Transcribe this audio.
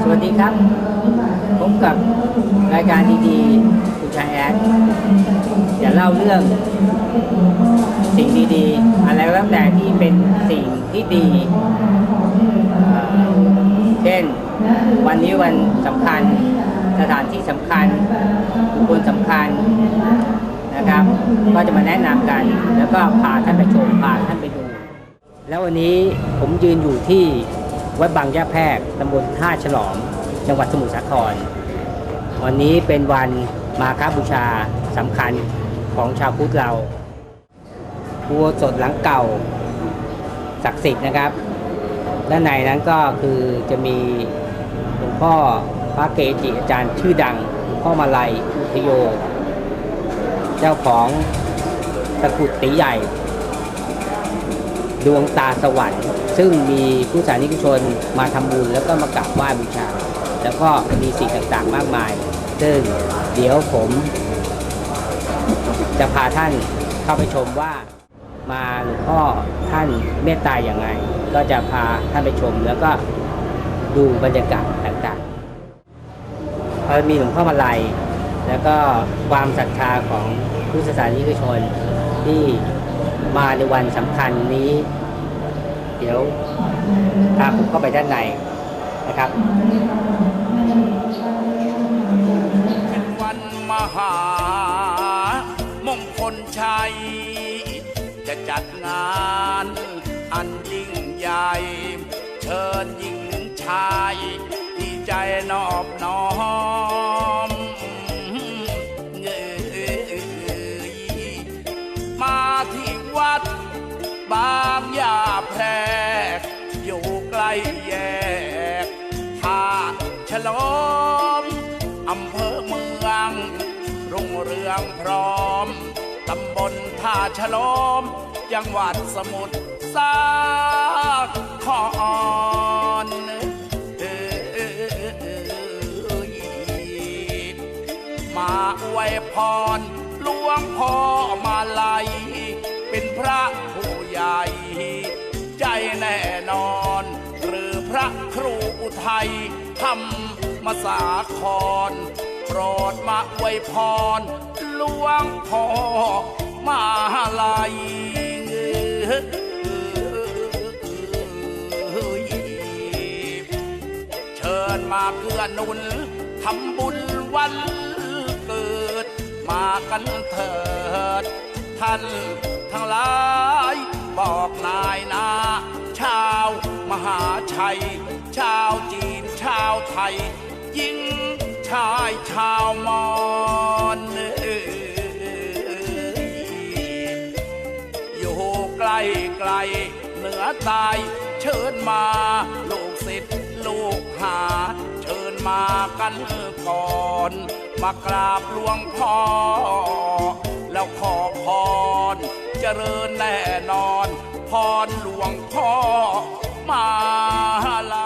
สวัสดีครับพบกับรายการดีๆคุณชายแอดจะเล่าเรื่อง สิ่งดีๆ อะไรก็แล้วแต่ที่เป็นสิ่งที่ดีเอ่อเช่นวันนี้วันสำคัญสถานที่สำคัญบุคคลสำคัญนะครับ ก็จะมาแนะนำกัน แล้วก็พาท่านไปชมพาท่านไปดู แล้ววันนี้ผมยืนอยู่ที่ วัดบางยะแพรกตำบลท่าฉลอม จังหวัดสมุทรสาคร วันนี้เป็นวันมาคาบูชาสำคัญของชาวพุทธเราบัวสดหลังเก่าศักดิ์สิทธิ์นะครับ ด้านในนั้นก็คือจะมีหลวงพ่อพระเกจิอาจารย์ชื่อดังหลวงพ่อมาลัยอุทโย เจ้าของตะกรุดตีใหญ่ ดวงตาสวรรค์ ซึ่งมีผู้สานิกชนมาทำบุญแล้วก็มากราบไหว้บูชา แล้วก็มีสิ่งต่างๆมากมาย ซึ่งเดี๋ยวผมจะพาท่านเข้าไปชมว่ามาหลวงพ่อท่านเมตตาอย่างไงก็จะพาท่านไปชมแล้วก็ดูบรรยากาศต่างๆเอมีหลวงพ่อมาลัย แล้วก็ความศรัทธาของผู้ศาสนิกชนที่ มาในวันสำคัญนี้ เดี๋ยวพาผมเข้าไปด้านในนะครับเป็นวันมหามงคลชัย จะจัดงานอันยิ่งใหญ่ เชิญหญิงชายที่ใจนอบน้อม บางยาแพรก อยู่ใกล้แยกท่าฉลอมอำเภอเมือง รุ่งเรืองพร้อม ตำบลท่าฉลอม จังหวัดสมุทรสาครอ่ยมาอวยพรหลวงพ่อมาลัย ธรรมสาครโปรดมาอวยพรหลวงพ่อมาลัยเชิญมาเกื้อนุนทำบุญวันเกิด มากันเถิด ท่านทั้งหลายบอกนายนาชาวมหาชัย ชาวจี ยยิ่งชายชาวมอญเอ่ยอยู่ใกล้ไกลเหนือใตายเชิญมาลูกศิษย์ลูกหาเชิญมากันก่อน มากราบหลวงพ่อ แล้วขอพรเจริญแน่นอน พรหลวงพ่อมาลา